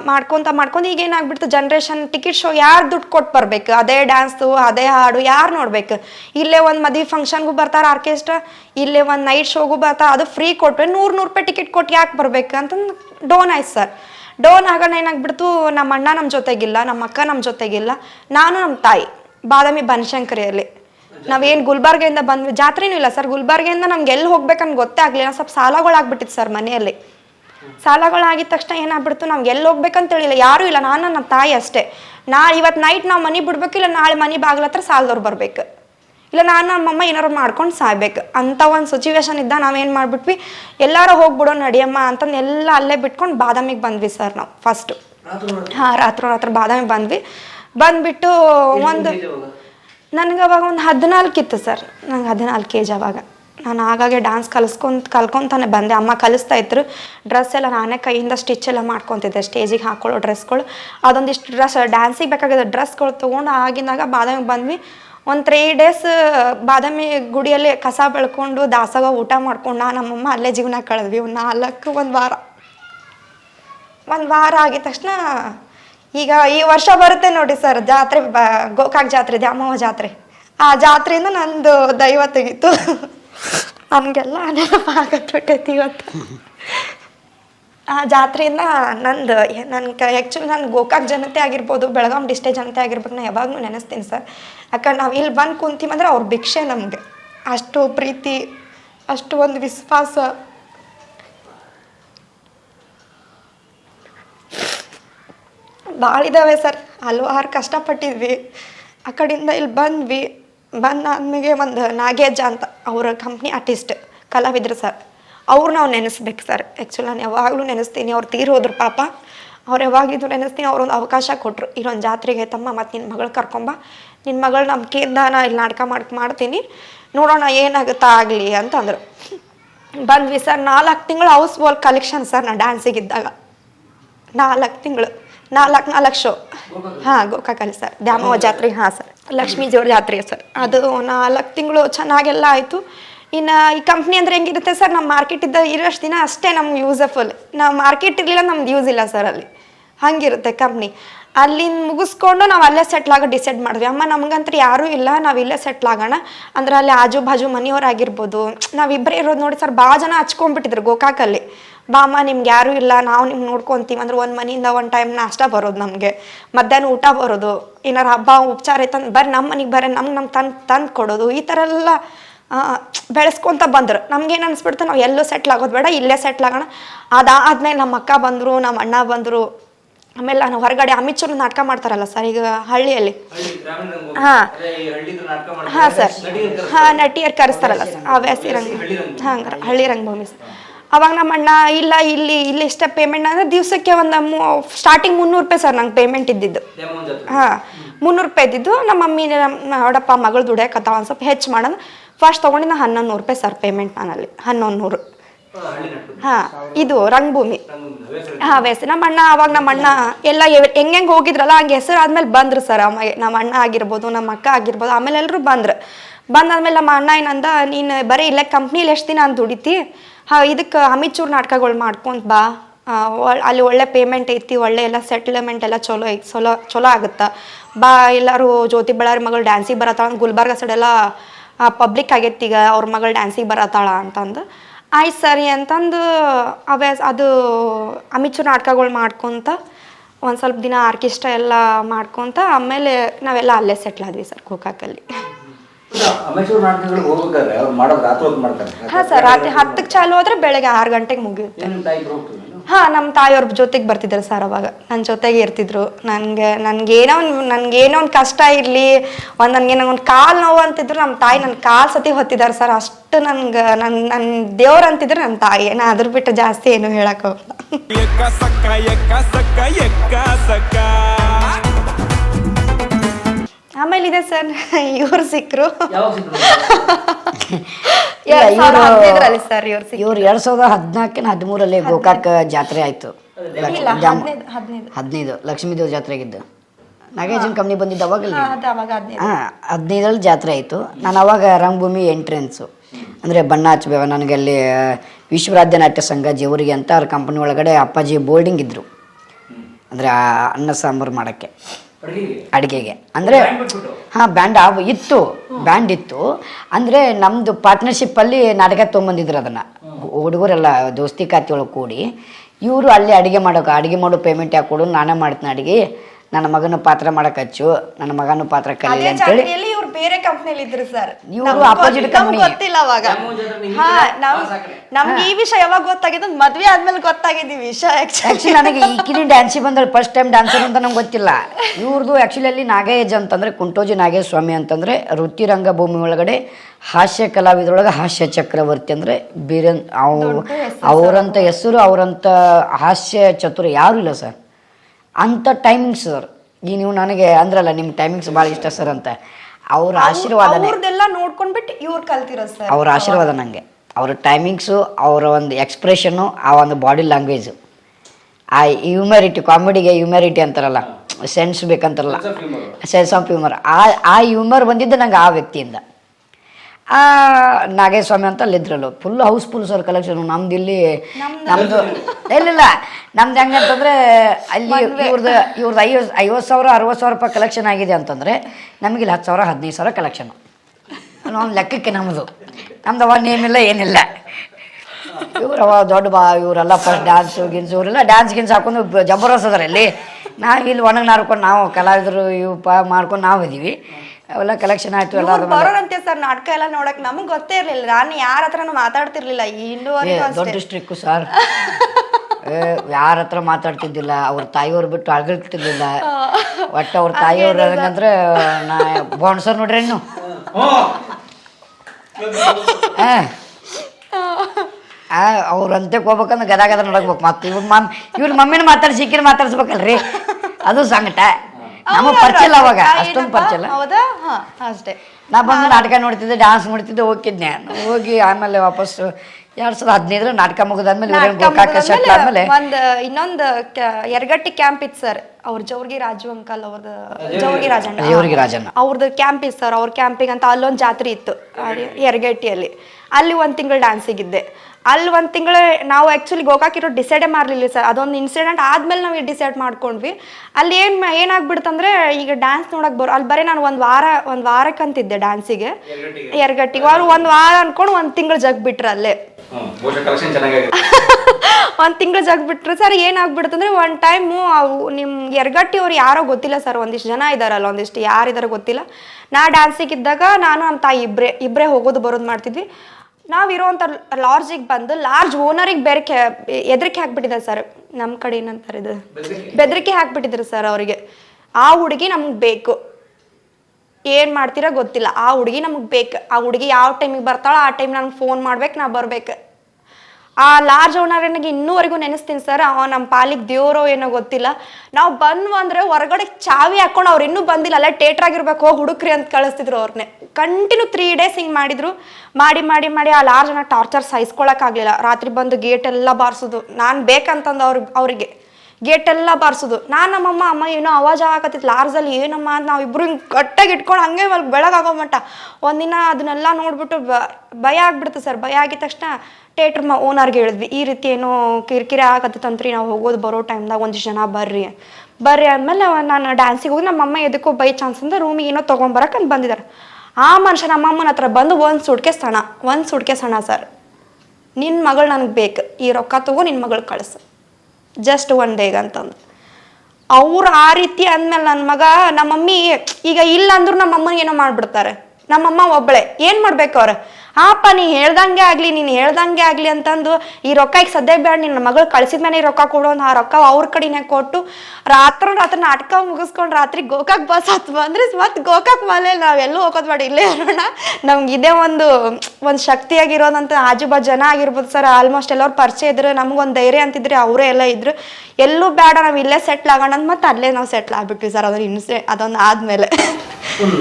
ಮಾಡ್ಕೊತ ಮಾಡ್ಕೊಂಡು ಈಗ ಏನಾಗ್ಬಿಡ್ತು? ಜನ್ರೇಷನ್ ಟಿಕೆಟ್ ಶೋ ಯಾರು ದುಡ್ಡು ಕೊಟ್ಟು ಬರ್ಬೇಕು? ಅದೇ ಡ್ಯಾನ್ಸು ಅದೇ ಹಾಡು, ಯಾರು ನೋಡ್ಬೇಕು? ಇಲ್ಲೇ ಒಂದು ಮದುವೆ ಫಂಕ್ಷನ್ಗೂ ಬರ್ತಾರೆ ಆರ್ಕೆಸ್ಟ್ರಾ ಇಲ್ಲೇ ಒಂದು ನೈಟ್ ಶೋಗೂ ಬರ್ತಾರೆ, ಅದು ಫ್ರೀ ಕೊಟ್ವೆ ನೂರು ನೂರು ರೂಪಾಯಿ ಟಿಕೆಟ್ ಕೊಟ್ಟು ಯಾಕೆ ಬರ್ಬೇಕು ಅಂತಂದು ಡೋನ್ ಆಯ್ತು ಸರ್. ಡೋನ್ ಆಗೋಣ ಏನಾಗ್ಬಿಡ್ತು? ನಮ್ಮ ಅಣ್ಣ ನಮ್ಮ ಜೊತೆಗಿಲ್ಲ ನಮ್ಮ ಅಕ್ಕ ನಮ್ಮ ಜೊತೆಗಿಲ್ಲ, ನಾನು ನಮ್ಮ ತಾಯಿ, ಬಾದಾಮಿ ಬನಶಂಕರಿಯಲ್ಲಿ. ನಾವೇನು ಗುಲ್ಬರ್ಗೆಯಿಂದ ಬಂದ್ವಿ ಜಾತ್ರೆನೂ ಇಲ್ಲ ಸರ್. ಗುಲ್ಬರ್ಗೆಯಿಂದ ನಮ್ಗೆ ಎಲ್ಲಿ ಹೋಗ್ಬೇಕಂತ ಗೊತ್ತೇ ಆಗಲಿಲ್ಲ. ಸ್ವಲ್ಪ ಸಾಲಗಳಾಗ್ಬಿಟ್ಟಿತ್ತು ಸರ್ ಮನೆಯಲ್ಲಿ. ಸಾಲಗಳಾಗಿದ ತಕ್ಷಣ ಏನಾಗ್ಬಿಡ್ತು? ನಮ್ಗೆ ಎಲ್ಲಿ ಹೋಗ್ಬೇಕಂತ ಹೇಳಿಲ್ಲ. ಯಾರೂ ಇಲ್ಲ. ನಾನು ನನ್ನ ತಾಯಿ ಅಷ್ಟೇ. ನಾಳೆ ಇವತ್ತು ನೈಟ್ ನಾವು ಮನೆ ಬಿಡ್ಬೇಕು ಇಲ್ಲ ನಾಳೆ ಮನೆ ಬಾಗ್ಲ ಹತ್ರ ಸಾಲದವ್ರು ಬರ್ಬೇಕು. ಇಲ್ಲ ನಾನು ನಮ್ಮಮ್ಮ ಏನಾರು ಮಾಡ್ಕೊಂಡು ಸಾಯ್ಬೇಕು. ಅಂತ ಒಂದು ಸಿಚುವೇಶನ್ ಇದ್ದ ನಾವೇನು ಮಾಡ್ಬಿಟ್ವಿ? ಎಲ್ಲರೂ ಹೋಗ್ಬಿಡೋ ನಡಿಯಮ್ಮ ಅಂತಂದು ಎಲ್ಲ ಅಲ್ಲೇ ಬಿಟ್ಕೊಂಡು ಬಾದಾಮಿಗೆ ಬಂದ್ವಿ ಸರ್ ನಾವು ಫಸ್ಟು ಹಾಂ ರಾತ್ರಿ ರಾತ್ರಿ ಬಾದಾಮಿ ಬಂದ್ವಿ. ಬಂದ್ಬಿಟ್ಟು ಒಂದು ನನಗೆ ಅವಾಗ ಒಂದು ಹದಿನಾಲ್ಕು ಇತ್ತು ಸರ್. ನಂಗೆ ಹದಿನಾಲ್ಕು ಕೆ ಜಿ ಅವಾಗ. ನಾನು ಆಗಾಗೆ ಡ್ಯಾನ್ಸ್ ಕಲಿಸ್ಕೊಂತ ಕಲ್ಕೊತಾನೆ ಬಂದೆ. ಅಮ್ಮ ಕಲಿಸ್ತಾ ಇದ್ರು. ಡ್ರೆಸ್ ಎಲ್ಲ ನಾನೇ ಕೈಯಿಂದ ಸ್ಟಿಚ್ ಎಲ್ಲ ಮಾಡ್ಕೊತಿದ್ದೆ. ಸ್ಟೇಜಿಗೆ ಹಾಕೊಳ್ಳೋ ಡ್ರೆಸ್ಗಳು ಅದೊಂದಿಷ್ಟು ಡ್ರೆಸ್ ಡ್ಯಾನ್ಸಿಗೆ ಬೇಕಾಗಿದ್ದ ಡ್ರೆಸ್ಗಳು ತೊಗೊಂಡು ಆಗಿನಾಗ ಬಾದಾಮಿಗೆ ಬಂದ್ವಿ. ಒಂದು ತ್ರೀ ಡೇಸ್ ಬಾದಾಮಿ ಗುಡಿಯಲ್ಲಿ ಕಸ ಬೆಳ್ಕೊಂಡು ದಾಸಗ ಊಟ ಮಾಡ್ಕೊಂಡು ನಮ್ಮಮ್ಮ ಅಲ್ಲೇ ಜೀವನ ಕಳೆದ್ವಿ. ಒಂದು ನಾಲ್ಕು, ಒಂದು ವಾರ. ಒಂದು ವಾರ ಆಗಿದ ತಕ್ಷಣ ಈಗ ಈ ವರ್ಷ ಬರುತ್ತೆ ನೋಡಿ ಸರ್ ಜಾತ್ರೆ ಗೋಕಾಕ್ ಜಾತ್ರೆ ದ್ಯಾಮವ್ವ ಜಾತ್ರೆ. ಆ ಜಾತ್ರೆಯಿಂದ ನಂದು ದೈವ ತೆಗಿತು ನಮಗೆಲ್ಲ ನೆನಪಾಗತ್ಬಿಟ್ಟೈತಿ ಇವತ್ತು. ಆ ಜಾತ್ರೆಯಿಂದ ನಂದು ನನ್ನ ಕ ಆ್ಯಕ್ಚುಲಿ ನಾನು ಗೋಕಾಕ್ ಜನತೆ ಆಗಿರ್ಬೋದು, ಬೆಳಗಾಂ ಡಿಸ್ಟ್ರಿಕ್ ಜನತೆ ಆಗಿರ್ಬೋದು ನಾನು ಯಾವಾಗಲೂ ನೆನೆಸ್ತೀನಿ ಸರ್. ಯಾಕಂದ್ರೆ ನಾವು ಇಲ್ಲಿ ಬಂದು ಕುಂತೀವಂದ್ರೆ ಅವ್ರ ಭಿಕ್ಷೆ ನಮಗೆ. ಅಷ್ಟು ಪ್ರೀತಿ, ಅಷ್ಟು ಒಂದು ವಿಶ್ವಾಸ. ಭಾಳ ಇದ್ದಾವೆ ಸರ್. ಹಲವಾರು ಕಷ್ಟಪಟ್ಟಿದ್ವಿ. ಆ ಕಡೆಯಿಂದ ಇಲ್ಲಿ ಬಂದ್ವಿ. ಬಂದಾದ್ಮೇಲೆ ಒಂದು ನಾಗೇಜ ಅಂತ ಅವರ ಕಂಪ್ನಿ ಆರ್ಟಿಸ್ಟ್ ಕಲಾವಿದ್ರು ಸರ್ ಅವ್ರು ನಾವು ನೆನೆಸ್ಬೇಕು ಸರ್ ಆ್ಯಕ್ಚುಲಿ ನಾನು ಯಾವಾಗಲೂ ನೆನೆಸ್ತೀನಿ, ಅವ್ರು ತೀರ್ ಹೋದ್ರು ಪಾಪ. ಅವ್ರು ಯಾವಾಗಿದ್ರು ನೆನೆಸ್ತೀನಿ ಅವ್ರೊಂದು ಅವಕಾಶ ಕೊಟ್ಟರು ಇಲ್ಲೊಂದು ಜಾತ್ರೆಗೆ ತಮ್ಮ ಮತ್ತು ನಿನ್ನ ಮಗಳು ಕರ್ಕೊಂಬ. ನಿನ್ನ ಮಗಳು ನಂಬಿಕೆಯಿಂದ ನಾ ಇಲ್ಲಿ ನಾಟಕ ಮಾಡಿ, ಮಾಡ್ತೀನಿ. ನೋಡೋಣ ಏನಾಗುತ್ತಾ ಆಗಲಿ ಅಂತಂದರು. ಬಂದ್ವಿ ಸರ್ ನಾಲ್ಕು ತಿಂಗಳು ಹೌಸ್ ಬೋಲ್ ಕಲೆಕ್ಷನ್ ಸರ್ ನಾನು ಡ್ಯಾನ್ಸಿಗಿದ್ದಾಗ ನಾಲ್ಕು ತಿಂಗಳು. ನಾಲ್ಕು ನಾಲ್ಕು ಶೋ ಹಾಂ ಗೋಕಾಕಲ್ಲಿ ಸರ್ ದ್ಯಾಮವ್ವ ಜಾತ್ರೆ. ಹಾಂ ಸರ್ ಲಕ್ಷ್ಮೀ ಜೋರ್ ಜಾತ್ರೆ ಸರ್ ಅದು ನಾಲ್ಕು ತಿಂಗಳು ಚೆನ್ನಾಗೆಲ್ಲ ಆಯಿತು. ಇನ್ನು ಈ ಕಂಪ್ನಿ ಅಂದ್ರೆ ಹೆಂಗಿರುತ್ತೆ ಸರ್ ನಮ್ಮ ಮಾರ್ಕೆಟ್ ಇದ್ದ ಇರೋಷ್ಟು ದಿನ ಅಷ್ಟೇ ನಮ್ಗೆ ಯೂಸಫುಲ್ ನಾವು ಮಾರ್ಕೆಟ್ ಇರಲಿಲ್ಲ ನಮ್ದು ಯೂಸ್ ಇಲ್ಲ ಸರ್ ಅಲ್ಲಿ. ಹಂಗಿರುತ್ತೆ ಕಂಪ್ನಿ ಅಲ್ಲಿಂದ ಮುಗಿಸ್ಕೊಂಡು ನಾವು ಅಲ್ಲೇ ಸೆಟ್ಲ್ ಆಗೋ ಡಿಸೈಡ್ ಮಾಡಿದ್ವಿ. ಅಮ್ಮ ನಮಗಂತೂ ಯಾರೂ ಇಲ್ಲ. ನಾವು ಇಲ್ಲೇ ಸೆಟ್ಲ್ ಆಗೋಣ. ಅಂದ್ರೆ ಅಲ್ಲಿ ಆಜು ಬಾಜು ಮನೆಯವ್ರು ಆಗಿರ್ಬೋದು. ನಾವಿಬ್ಬರೇ ಇರೋದು ನೋಡಿ ಸರ್ ಭಾಳ ಜನ ಹಚ್ಕೊಂಡ್ಬಿಟ್ಟಿದ್ರು ಗೋಕಾಕಲ್ಲಿ ಬಾಮ್ಮ ನಿಮ್ಗೆ ಯಾರೂ ಇಲ್ಲ, ನಾವು ನಿಮ್ಗೆ ನೋಡ್ಕೊತೀವಿ. ಅಂದ್ರೆ ಒಂದು ಮನೆಯಿಂದ ಒಂದು ಟೈಮ್ ನಾಷ್ಟ ಬರೋದು ನಮಗೆ. ಮಧ್ಯಾಹ್ನ ಊಟ ಬರೋದು. ಏನಾರು ಹಬ್ಬ, ಉಪಚಾರ ಐತಂದ್ರೆ ಬರ್ರಿ ನಮ್ಮ ಮನೆಗೆ ಬರ್ರಿ, ನಮ್ಗೆ ನಮ್ಗೆ ತಂದು ತಂದು ಕೊಡೋದು. ಈ ಥರ ಎಲ್ಲ ಬೆಳೆಸ್ಕೊಂತ ಬಂದರು. ನಮ್ಗೇನು ಅನಿಸ್ಬಿಡ್ತು ನಾವು ಎಲ್ಲೂ ಸೆಟ್ಲ್ ಆಗೋದು ಬೇಡ, ಇಲ್ಲೇ ಸೆಟ್ಲ್ ಆಗೋಣ. ಅದಾದ್ಮೇಲೆ ನಮ್ಮ ಅಕ್ಕ ಬಂದರು, ನಮ್ಮ ಅಣ್ಣ ಬಂದರು. ಆಮೇಲೆ ನಾನು ಹೊರಗಡೆ ಅಮಿಚೂರು ನಾಟಕ ಮಾಡ್ತಾರಲ್ಲ ಸರ್, ಈಗ ಹಳ್ಳಿಯಲ್ಲಿ. ಹಾ. ಹಾಂ ಸರ್. ಹಾಂ, ನಟಿಯರು ಕರೆಸ್ತಾರಲ್ಲ ಸರ್. ಆ, ವ್ಯಾಸಿ ರಂಗ ಹಾಂ ಹಳ್ಳಿ ರಂಗಭೂಮಿ ಸರ್. ಅವಾಗ ನಮ್ಮ ಅಣ್ಣ, ಇಲ್ಲ, ಇಲ್ಲಿ ಇಲ್ಲಿ ಇಷ್ಟ ಪೇಮೆಂಟ್ ಅಂದರೆ ದಿವಸಕ್ಕೆ ಒಂದು ಮೂ ಸ್ಟಾರ್ಟಿಂಗ್ ಮುನ್ನೂರು ರೂಪಾಯಿ ಸರ್ ನಂಗೆ ಪೇಮೆಂಟ್ ಇದ್ದಿದ್ದು. ಹಾಂ, ಮುನ್ನೂರು ರೂಪಾಯಿ ಇದ್ದಿದ್ದು. ನಮ್ಮ ಮಮ್ಮಿ, ನಮ್ಮ ನೋಡಪ್ಪ ಮಗಳು ದುಡಿಯಕತ್ತಾವ ಒಂದು ಸ್ವಲ್ಪ ಹೆಚ್ಚು ಮಾಡೋದು ಫಸ್ಟ್ ತೊಗೊಂಡಿದ್ದ ಹನ್ನೊಂದು ನೂರು ರೂಪಾಯಿ ಸರ್ ಪೇಮೆಂಟ್ ನಾನಲ್ಲಿ ಹನ್ನೊಂದು ನೂರು ಹಾಂ, ಇದು ರಂಗಭೂಮಿ. ಹಾಂ ವ್ಯಸ್ ನಮ್ಮ ಅಣ್ಣ ಅವಾಗ ನಮ್ಮ ಅಣ್ಣ ಎಲ್ಲ ಹೆಂಗೆ ಹೋಗಿದ್ರಲ್ಲ ಹಂಗೆ ಹೆಸರು ಆದ್ಮೇಲೆ ಬಂದ್ರು ಸರ್. ಅಮ್ಮ ನಮ್ಮ ಅಣ್ಣ ಆಗಿರ್ಬೋದು, ನಮ್ಮ ಅಕ್ಕ ಆಗಿರ್ಬೋದು, ಆಮೇಲೆ ಎಲ್ಲರೂ ಬಂದ್ರು. ಬಂದಾದ್ಮೇಲೆ ನಮ್ಮ ಅಣ್ಣ ಏನಂದ, ನೀನು ಬರೀ ಇಲ್ಲೇ ಕಂಪ್ನಿಲಿ ಎಷ್ಟು ದಿನ ಅಂತ ದುಡಿತಿ? ಹಾಂ, ಇದಕ್ಕೆ ಅಮಿತ್ಚೂರ್ ನಾಟಕಗಳು ಮಾಡ್ಕೊಂತ ಬಾ. ಅಲ್ಲಿ ಒಳ್ಳೆ ಪೇಮೆಂಟ್ ಐತಿ, ಒಳ್ಳೆ ಎಲ್ಲ ಸೆಟ್ಲ್ಮೆಂಟ್ ಎಲ್ಲ ಚಲೋ ಐತಿ ಚಲೋ ಚಲೋ ಆಗುತ್ತೆ. ಬಾ, ಎಲ್ಲರೂ ಜ್ಯೋತಿ ಬಳ್ಳಾರಿ ಮಗಳು ಡ್ಯಾನ್ಸಿಗೆ ಬರತ್ತಾಳ ಅಂತ ಗುಲ್ಬರ್ಗ ಸೈಡ್ ಎಲ್ಲ ಪಬ್ಲಿಕ್ ಆಗೈತಿ ಈಗ ಅವ್ರ ಮಗಳು ಡ್ಯಾನ್ಸಿಗೆ ಬರತ್ತಾಳ ಅಂತಂದು. ಆಯ್ತು ಸರಿ ಅಂತಂದು ಅವೇ ಅದು ಅಮಿತ್ಚೂರ್ ನಾಟಕಗಳು ಮಾಡ್ಕೊತ ಒಂದು ಸ್ವಲ್ಪ ದಿನ ಆರ್ಕೆಸ್ಟ್ರಾ ಎಲ್ಲ ಮಾಡ್ಕೊತ ಆಮೇಲೆ ನಾವೆಲ್ಲ ಅಲ್ಲೇ ಸೆಟ್ಲ್ ಆದ್ವಿ ಸರ್ ಗೋಕಾಕಲ್ಲಿ ಅಮೆಚೂರ್ ನಾಟಕಗಳಿಗೆ ಹೋಗ್ಬೇಕಾದ್ರೆ ಅವ್ರು ಮಾಡೋದು ರಾತ್ರಿ ಹೊತ್ತು ಮಾಡ್ತಾರೆ. ಹಾಂ ಸರ್ ರಾತ್ರಿ ಹತ್ತಕ್ಕೆ ಚಾಲು ಹೋದ್ರೆ ಬೆಳಗ್ಗೆ ಆರು ಗಂಟೆಗೆ ಮುಗಿಯುತ್ತೆ. ಏನ್ ತಾಯಿ ಹಾಂ ನಮ್ಮ ತಾಯಿಯವ್ರ ಜೊತೆಗೆ ಬರ್ತಿದ್ರು ಸರ್ ಅವಾಗ. ನನ್ನ ಜೊತೆಗೆ ಇರ್ತಿದ್ರು. ನನಗೆ ನನಗೇನೋ ಒಂದು ನನಗೇನೋ ಒಂದು ಕಷ್ಟ ಇರಲಿ ಒಂದು ನನಗೆ ಒಂದು ಕಾಲು ನೋವು ಅಂತಿದ್ರು ನಮ್ಮ ತಾಯಿ ನನ್ನ ಕಾಲು ಸತಿ ಹೊತ್ತಿದ್ದಾರೆ ಸರ್. ಅಷ್ಟು ನನ್ಗೆ ನನ್ನ ನನ್ನ ದೇವ್ರು ಅಂತಿದ್ರು ನನ್ನ ತಾಯಿ. ನಾ ಅದ್ರ ಬಿಟ್ಟು ಜಾಸ್ತಿ ಏನು ಹೇಳಕ್ಕೆ ಹೋಗಲ್ಲ. ಎಕ್ಕ ಸಕ್ಕ ಎಕ್ಕ ಸಕ್ಕ ಎಕ್ಕ ಸಕ್ಕ ಆಮೇಲೆ ಇದೆ ಸರ್ ಇವ್ರು ಸಿಕ್ಕರು ಸರ್ ಇವ್ರು ಇವ್ರು ಎರಡ್ ಸಾವಿರದ ಹದಿನಾಲ್ಕಿನ ಹದಿಮೂರಲ್ಲಿ ಗೋಕಾಕ್ ಜಾತ್ರೆ ಆಯ್ತು. ಹದಿನೈದು ಲಕ್ಷ್ಮೀ ಹದಿನೈದು ಲಕ್ಷ್ಮೀದೇವ್ ಜಾತ್ರೆಗಿದ್ದು ನಾಗೇಜನ್ ಕಂಪ್ನಿ ಬಂದಿದ್ದ ಅವಾಗಲ್ಲಿ? ಹಾಂ ಅವಾಗ ಹಾಂ ಹದಿನೈದರಲ್ಲಿ ಜಾತ್ರೆ ಆಯಿತು. ನಾನು ಅವಾಗ ರಂಗಭೂಮಿ ಎಂಟ್ರೆನ್ಸು ಅಂದರೆ ಬಣ್ಣ ಹಚ್ಬೇಕು ನನಗೆ ಅಲ್ಲಿ ವಿಶ್ವರಾಧ್ಯ ನಾಟ್ಯ ಸಂಘ ಜೇವರಿಗೆ ಅಂತ ಅವ್ರ ಕಂಪ್ನಿ ಒಳಗಡೆ ಅಪ್ಪಾಜಿ ಬೋರ್ಡಿಂಗ್ ಇದ್ದರು ಅಂದರೆ ಅನ್ನ ಸಾಂಬಾರು ಮಾಡೋಕ್ಕೆ. ಅಡುಗೆಗೆ. ಅಂದರೆ? ಹಾಂ ಬ್ಯಾಂಡ್ ಆ ಇತ್ತು ಬ್ಯಾಂಡ್ ಇತ್ತು. ಅಂದರೆ ನಮ್ಮದು ಪಾರ್ಟ್ನರ್ಶಿಪ್ಪಲ್ಲಿ ನಾಟಕ ತೊಗೊಂಬಂದಿದ್ರು ಅದನ್ನು. ಹುಡುಗರೆಲ್ಲ ದೋಸ್ತಿ ಖಾತೆಯೊಳಗೆ ಒಳಗೆ ಕೂಡಿ. ಇವರು ಅಲ್ಲಿ ಅಡುಗೆ ಮಾಡೋಕೆ ಅಡುಗೆ ಮಾಡೋ ಪೇಮೆಂಟ್ ಯಾಕೆ ಕೊಡು ನಾನೇ ಮಾಡ್ತೀನಿ ಅಡುಗೆ. ನನ್ನ ಮಗನ ಪಾತ್ರ ಮಾಡಕ್ಕೆ ಹಚ್ಚು ನನ್ನ ಮಗನ ಪಾತ್ರ ಕಲೀಲಿ ಅದೇ ಅಂತೇಳಿ. ಬೇರೆ ಕಂಪ್ನಿಲಿ ಇದ್ರು ಸರ್ ಇವ್ರು opposite company. ಗೊತ್ತಿಲ್ಲ ಅವಾಗ. ನಿಮ್ಗೆ ಹಾ ನಮ್ಗೆ ಈ ವಿಷಯ ಯಾವಾಗ ಗೊತ್ತಾಗಿದ್ದು ಮದ್ವೆ ಆದ್ಮೇಲೆ ಗೊತ್ತಾಗಿದ್ದೀವಿ ಈ ವಿಷಯ ಆಕ್ಚುಲಿ ನನಗೆ ಈಕಿನ ಡ್ಯಾನ್ಸಿ ಬಂದ್ರೆ ಫಸ್ಟ್ ಟೈಮ್ ಡ್ಯಾನ್ಸರ್ ಅಂತ ನಂಗೆ ಗೊತ್ತಿಲ್ಲ. ಇವ್ರದ್ದು ಆ್ಯಕ್ಚುಲಿ ಅಲ್ಲಿ ನಾಗೇಜ್ ಅಂತಂದ್ರೆ ಕುಂಟೋಜಿ ನಾಗೇಶ್ ಸ್ವಾಮಿ ಅಂತಂದರೆ ವೃತ್ತಿರಂಗ ಭೂಮಿ ಒಳಗಡೆ ಹಾಸ್ಯ ಕಲಾವಿದರೊಳಗೆ ಹಾಸ್ಯ ಚಕ್ರವರ್ತಿ ಅಂದ್ರೆ ಬೀರನ್ ಅವ್ ಅವರಂಥ ಹೆಸರು ಅವರಂಥ ಹಾಸ್ಯ ಚತುರ ಯಾರು ಇಲ್ಲ ಸರ್ ಅಂಥ ಟೈಮಿಂಗ್ಸ್ ಸರ್ ಈ ನೀವು ನನಗೆ ಅಂದ್ರಲ್ಲ ನಿಮ್ಮ ಟೈಮಿಂಗ್ಸ್ ಭಾಳ ಇಷ್ಟ ಸರ್ ಅಂತ. ಅವ್ರ ಆಶೀರ್ವಾದನೇ. ಅವ್ರದ್ದೆಲ್ಲ ನೋಡ್ಕೊಂಡ್ಬಿಟ್ಟು ಇವ್ರು ಕಲ್ತಿರೋ ಸರ್ ಅವ್ರ ಆಶೀರ್ವಾದ ನನಗೆ ಅವ್ರ ಟೈಮಿಂಗ್ಸು ಅವರ ಒಂದು ಎಕ್ಸ್ಪ್ರೆಷನ್ನು ಆ ಒಂದು ಬಾಡಿ ಲ್ಯಾಂಗ್ವೇಜು ಆ ಹ್ಯೂಮರಿಟಿ ಕಾಮಿಡಿಗೆ ಹ್ಯೂಮರಿಟಿ ಅಂತಾರಲ್ಲ. ಸೆನ್ಸ್ ಬೇಕಂತಾರಲ್ಲ. ಸೆನ್ಸ್ ಆಫ್ ಹ್ಯೂಮರ್ ಆ ಆ ಹ್ಯೂಮರ್ ಬಂದಿದ್ದು ನಂಗೆ ಆ ವ್ಯಕ್ತಿಯಿಂದ. ಆ ನಾಗೇಸ್ವಾಮಿ ಅಂತ ಅಲ್ಲಿದ್ರಲ್ಲ full house full sir collection ನಮ್ದು ಇಲ್ಲಿ ನಮ್ದು ಇಲ್ಲ ನಮ್ದು ಹೆಂಗಂತಂದ್ರೆ ಅಲ್ಲಿ ಇವ್ರದ್ದು ಇವ್ರದ್ದು ಐವತ್ತು ಐವತ್ತು ಸಾವಿರ ಅರವತ್ತು ಸಾವಿರ ರೂಪಾಯಿ ಕಲೆಕ್ಷನ್ ಆಗಿದೆ ಅಂತಂದ್ರೆ ನಮಗೆ ಇಲ್ಲಿ ಹತ್ತು ಸಾವಿರ ಹದಿನೈದು ಸಾವಿರ ಕಲೆಕ್ಷನ್ ಒಂದು ಲೆಕ್ಕಕ್ಕೆ ನಮ್ಮದು ನಮ್ದು ಅವ ನೇಮಿಲ್ಲ ಇಲ್ಲ ಏನಿಲ್ಲ. ಇವ್ರು ಅವ ದೊಡ್ಡ ಬಾ ಇವರೆಲ್ಲ ಫಸ್ಟ್ ಡ್ಯಾನ್ಸು ಗಿನ್ಸು ಇವರೆಲ್ಲ ಡ್ಯಾನ್ಸ್ ಗಿನ್ಸ್ ಹಾಕೊಂಡು ಜಬರ್ದಸ್ತ್ ಅದಾರ ಇಲ್ಲಿ ನಾವು ಇಲ್ಲಿ ಒಣಗಿ ನಾರ್ಕೊಂಡು ನಾವು ಕಲಾವಿದರು ಇವು ಪ ಮಾಡ್ಕೊಂಡು ನಾವು ಇದೀವಿ ಅವೆಲ್ಲ ಕಲೆಕ್ಷನ್ ಆಯ್ತು ಎಲ್ಲ ಬರೋರಂತೆ ಸರ್ ನಾಟಕ ಎಲ್ಲ ನೋಡಕ್ ನಮ್ಗೆ ಗೊತ್ತೇ ಇರ್ಲಿಲ್ಲ. ನಾನು ಯಾರ ಹತ್ರನೂ ಮಾತಾಡ್ತಿರ್ಲಿಲ್ಲ ಇಲ್ಲಿವರೆಗೂ ದೊಡ್ಡ ಅಷ್ಟೇ ಸ್ಟ್ರಿಕ್ಕು ಸರ್ ಯಾರ ಹತ್ರ ಮಾತಾಡ್ತಿದ್ದಿಲ್ಲ ಅವ್ರ ತಾಯಿಯವ್ರು ಬಿಟ್ಟು ಅಳ್ಗಿರ್ತಿದ್ದಿಲ್ಲ ಒಟ್ಟು ಅವ್ರ ತಾಯಿಯವ್ರು ಅಂದ್ರೆ ನಾ ಸರ್ ನೋಡ್ರಿ ಇನ್ನು. ಅವ್ರ ಅಂತ್ಯಕ್ಕೆ ಹೋಗ್ಬೇಕಂದ್ರೆ ಗದ ಗದ ನೋಡಕ್ಬೇಕು ಮತ್ತೆ ಇವ್ರ ಮಮ್ ಇವ್ರ ಮಮ್ಮಿನ ಮಾತಾಡಿ ಸಿಕ್ಕಿನ ಮಾತಾಡ್ಸ್ಬೇಕಲ್ರಿ. ಅದು ಸಂಕಟ. ನಮಗೆ ಪರಿಚಯ ಇಲ್ಲ ಅವಾಗ. ಅಷ್ಟೊಂದು ಪರಿಚಯ ಇಲ್ಲ. ಹೌದಾ? ಹಾ ಅಷ್ಟೇ. ನಾ ಬಂದು ನಾಟಕ ನೋಡ್ತಿದ್ದೆ ಡ್ಯಾನ್ಸ್ ಮಾಡ್ತಿದ್ದೆ ಹೋಗಿದ್ನೆ ಹೋಗಿ ಆಮೇಲೆ ವಾಪಸ್ ಎರಡ್ ಸಾವಿರದ ಹದಿನೈದರ ನಾಟಕ ಮುಗಿದಾದ್ಮೇಲೆ ಗೋಕಾಕ ಆದ್ಮೇಲೆ ಒಂದು ಇನ್ನೊಂದು ಎರಗಟ್ಟಿ ಕ್ಯಾಂಪ್ ಇತ್ತು ಸರ್ ಅವ್ರ ಜೌರ್ಗಿ ರಾಜು ಅಂಕಲ್ ಅವ್ರದ್ದು ಜೌರ್ಗಿ ರಾಜಣ್ಣ. ಜೌರ್ಗಿ ರಾಜಣ್ಣ. ಅವ್ರದ್ದು ಕ್ಯಾಂಪ್ ಇತ್ತು ಸರ್ ಅವ್ರ ಕ್ಯಾಂಪಿಗೆ ಅಂತ ಅಲ್ಲೊಂದು ಜಾತ್ರೆ ಇತ್ತು ಯರಗಟ್ಟಿಯಲ್ಲಿ. ಅಲ್ಲಿ ಒಂದು ತಿಂಗಳು ಡ್ಯಾನ್ಸಿಗಿದ್ದೆ ಅಲ್ಲಿ ಒಂದು ತಿಂಗಳು ನಾವು ಆ್ಯಕ್ಚುಲಿ ಗೋಕಾಕಿರೋ ಡಿಸೈಡೇ ಮಾಡಲಿಲ್ಲ ಸರ್ ಅದೊಂದು ಇನ್ಸಿಡೆಂಟ್ ಆದಮೇಲೆ ನಾವು ಡಿಸೈಡ್ ಮಾಡ್ಕೊಂಡ್ವಿ. ಅಲ್ಲಿ ಏನು ಏನಾಗ್ಬಿಡ್ತಂದ್ರೆ ಈಗ ಡ್ಯಾನ್ಸ್ ನೋಡೋಕೆ ಬರೋ ಅಲ್ಲಿ ಬರೀ ನಾನು ಒಂದು ವಾರ ಒಂದು ವಾರಕ್ಕಂತಿದ್ದೆ ಡ್ಯಾನ್ಸಿಗೆ ಎರಗಟ್ಟಿಗೆ ಅವರು ಒಂದು ವಾರ ಅಂದ್ಕೊಂಡು ಒಂದು ತಿಂಗಳು ಜಗ್ ಬಿಟ್ರೆ ಅಲ್ಲೇ ಒಂದು ತಿಂಗಳು ಜಗ್ ಬಿಟ್ರೆ ಸರ್ ಏನಾಗ್ಬಿಡ್ತಂದ್ರೆ ಒನ್ ಟೈಮು ಅವು ನಿಮ್ಮ ಎರಗಟ್ಟಿ ಅವ್ರು ಯಾರೋ ಗೊತ್ತಿಲ್ಲ ಸರ್ ಒಂದಿಷ್ಟು ಜನ ಇದ್ದಾರಲ್ಲ ಒಂದಿಷ್ಟು ಯಾರಿದಾರೋ ಗೊತ್ತಿಲ್ಲ. ನಾ ಡ್ಯಾನ್ಸಿಗೆ ಇದ್ದಾಗ ನಾನು ನಮ್ಮ ತಾಯಿ ಇಬ್ಬರೇ ಇಬ್ಬರೇ ಹೋಗೋದು ಬರೋದು ಮಾಡ್ತಿದ್ವಿ. ನಾವಿರೋವಂಥ ಲಾರ್ಜಿಗೆ ಬಂದು ಲಾರ್ಜ್ ಓನರಿಗೆ ಬೇರೆ ಕೆ ಹೆದರಿಕೆ ಹಾಕ್ಬಿಟ್ಟಿದ್ದಾರೆ ಸರ್ ನಮ್ಮ ಕಡೆ ಏನಂತಾರೆ ಇದು? ಬೆದರಿಕೆ. ಹಾಕ್ಬಿಟ್ಟಿದ್ರು ಸರ್ ಅವರಿಗೆ. ಆ ಹುಡುಗಿ ನಮ್ಗೆ ಬೇಕು. ಏನು ಮಾಡ್ತೀರಾ ಗೊತ್ತಿಲ್ಲ. ಆ ಹುಡುಗಿ ನಮಗೆ ಬೇಕು. ಆ ಹುಡುಗಿ ಯಾವ ಟೈಮಿಗೆ ಬರ್ತಾಳೋ ಆ ಟೈಮ್ ನಂಗೆ ಫೋನ್ ಮಾಡ್ಬೇಕು ನಾ ಬರ್ಬೇಕು. ಆ ಲಾರ್ಜ್ ಓನರ್ ನನಗೆ ಇನ್ನೂವರೆಗೂ ನೆನೆಸ್ತೀನಿ ಸರ್. ಅವ ನಮ್ಮ ಪಾಲಿಗೆ ದೇವರೋ ಏನೋ ಗೊತ್ತಿಲ್ಲ. ನಾವು ಬಂದ್ವು ಅಂದ್ರೆ ಹೊರಗಡೆ ಚಾವಿ ಹಾಕೊಂಡು ಅವ್ರು ಇನ್ನೂ ಬಂದಿಲ್ಲ. ಅಲ್ಲ ಟೇಟ್ರಾಗಿರ್ಬೇಕು ಹೋಗಿ ಹುಡುಕ್ರಿ ಅಂತ ಕಳಿಸ್ತಿದ್ರು ಅವ್ರನ್ನೇ ಕಂಟಿನ್ಯೂ ತ್ರೀ ಡೇಸ್ ಹಿಂಗೆ ಮಾಡಿದ್ರು. ಮಾಡಿ ಮಾಡಿ ಮಾಡಿ ಆ ಲಾರ್ಜ್ ಓನರ್ ಟಾರ್ಚರ್ ಸಹಿಸ್ಕೊಳಕ್ಕಾಗಲಿಲ್ಲ ರಾತ್ರಿ ಬಂದು ಗೇಟ್ ಎಲ್ಲ ಬಾರಿಸೋದು. ನಾನು ಬೇಕಂತಂದು ಅವ್ರಿಗೆ ಅವರಿಗೆ. ಗೇಟ್ ಎಲ್ಲ ಬಾರಿಸೋದು. ನಾನು ನಮ್ಮಮ್ಮ, ಅಮ್ಮ ಏನೋ ಅವಾಜ್ ಆಗಕತ್ತಿತ್ತು ಲಾರ್ಜಲ್ಲಿ ಏನಮ್ಮ ಅಂತ ನಾವು ಇಬ್ರು ಹಿಂಗೆ ಕಟ್ಟಾಗಿ ಇಟ್ಕೊಂಡು ಹಂಗೆ ಮಲ್ ಬೆಳಗಾಗೋ ಮಟ್ಟ ಒಂದಿನ ಅದನ್ನೆಲ್ಲ ನೋಡ್ಬಿಟ್ಟು ಭಯ ಆಗ್ಬಿಡ್ತು ಸರ್. ಭಯ ಆಗಿದ ತಕ್ಷಣ ಥಿಯೇಟ್ರ್ ಮ ಓನರ್ಗೆ ಹೇಳಿದ್ವಿ, ಈ ರೀತಿ ಏನೋ ಕಿರಿಕಿರಿ ಆಗತ್ತಂತ್ರಿ ನಾವು ಹೋಗೋದು ಬರೋ ಟೈಮ್ದಾಗ ಒಂದಿಷ್ಟು ಜನ ಬರ್ರಿ. ಬರ್ರಿ ಆದಮೇಲೆ ನಾನು ಡ್ಯಾನ್ಸಿಗೆ ಹೋಗಿ ನಮ್ಮಮ್ಮ ಎದಕ್ಕೋ ಬೈ ಚಾನ್ಸ್ ಅಂದ್ರೆ ರೂಮಿಗೆ ಏನೋ ತೊಗೊಂಬರಕ್ಕೆ ಅಂತ ಬಂದಿದ್ದಾರೆ ಆ ಮನುಷ್ಯ ನಮ್ಮಮ್ಮನ ಹತ್ರ ಬಂದು ಒಂದು ಸುಡ್ಕೆ ಸಣ ಒಂದು ಸುಡ್ಕೆ ಸಣ ಸರ್. ನಿನ್ನ ಮಗಳು ನನಗೆ ಬೇಕು. ಈ ರೊಕ್ಕ ತಗೋ ನಿನ್ನ ಮಗಳು ಕಳಿಸು. ಜಸ್ಟ್ ಒನ್ ಡೇಗೆ ಅಂತಂದು. ಅವ್ರು ಆ ರೀತಿ ಅಂದಮೇಲೆ ನನ್ನ ಮಗ ನಮ್ಮ ಮಮ್ಮಿ ಈಗ ಇಲ್ಲ ಅಂದ್ರೂ ನಮ್ಮ ಏನೋ ಮಾಡಿಬಿಡ್ತಾರೆ. ನಮ್ಮಮ್ಮ ಒಬ್ಬಳೆ ಏನು ಮಾಡ್ಬೇಕು ಅವ್ರು? ಆಪ ನೀ ಹೇಳ್ದಂಗೆ ಆಗಲಿ ನೀನು ಹೇಳ್ದಂಗೆ ಆಗಲಿ ಅಂತಂದು ಈ ರೊಕ್ಕ ಈಗ ಸದ್ಯ ಬೇಡ ನಿನ್ನ ಮಗಳು ಕಳ್ಸಿದ ಮೇಲೆ ರೊಕ್ಕ ಕೊಡು ಆ ರೊಕ್ಕ ಅವ್ರ ಕಡೆನೇ ಕೊಟ್ಟು ರಾತ್ರಿ ರಾತ್ರಿ ನಾಟಕ ಮುಗಿಸ್ಕೊಂಡು ರಾತ್ರಿ ಗೋಕಾಕ್ ಬಸ್ ಹತ್ತು ಬಂದ್ರೆ ಮತ್ತೆ ಗೋಕಾಕ್ ಮಲೆ ನಾವೆಲ್ಲೂ ಹೋಗೋದು ಬೇಡ. ಇಲ್ಲೇ ಇರೋಣ. ನಮ್ಗೆ ಇದೇ ಒಂದು ಒಂದು ಶಕ್ತಿಯಾಗಿರೋದಂತ ಆಜು ಬಾಜು ಜನ ಆಗಿರ್ಬೋದು ಸರ್. ಆಲ್ಮೋಸ್ಟ್ ಎಲ್ಲರೂ ಪರಿಚಯ ಇದ್ರು. ನಮ್ಗೊಂದು ಧೈರ್ಯ ಅಂತಿದ್ರೆ ಅವರೇ ಎಲ್ಲ ಇದ್ರು. ಎಲ್ಲೂ ಬೇಡ ನಾವು ಇಲ್ಲೇ ಸೆಟ್ಲ್ ಆಗೋಣ ಅಂತ ಮತ್ತೆ ಅಲ್ಲೇ ನಾವು ಸೆಟ್ಲ್ ಆಗ್ಬಿಟ್ವಿ ಸರ್. ಅದನ್ನ ಇನ್ಸ್ ಅದೊಂದು ಆದ್ಮೇಲೆ.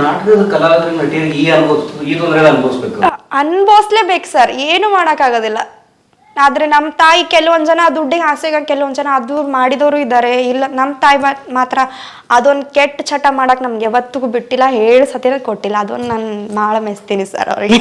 ನಾಟಕದ ಕಲಾವಿದ್ರ ನಟಿಯರಿಗೆ ಈ ಅನುಭವಿಸ್ ಈ ತೊಂದರೆ ಅನುಭವಿಸ್ಬೇಕು. ಅನ್ಭವಿಸ್ಲೇಬೇಕು ಸರ್ ಏನು ಮಾಡೋಕ್ಕಾಗೋದಿಲ್ಲ. ಆದರೆ ನಮ್ಮ ತಾಯಿ ಕೆಲವೊಂದು ಜನ ದುಡ್ಡಿಗೆ ಆಸೆಗ ಕೆಲವೊಂದು ಜನ ಅದು ಮಾಡಿದವರು ಇದ್ದಾರೆ. ಇಲ್ಲ ನಮ್ಮ ತಾಯಿ ಮಾತ್ರ ಅದೊಂದು ಕೆಟ್ಟ ಚಟ ಮಾಡಕ್ಕೆ ನಮ್ಗೆ ಯಾವತ್ತಿಗೂ ಬಿಟ್ಟಿಲ್ಲ. ಹೇಳಿ ಸತಿನ ಕೊಟ್ಟಿಲ್ಲ. ಅದೊಂದು ನಾನು ಭಾಳ ಮೆಚ್ತೀನಿ ಸರ್ ಅವರಿಗೆ.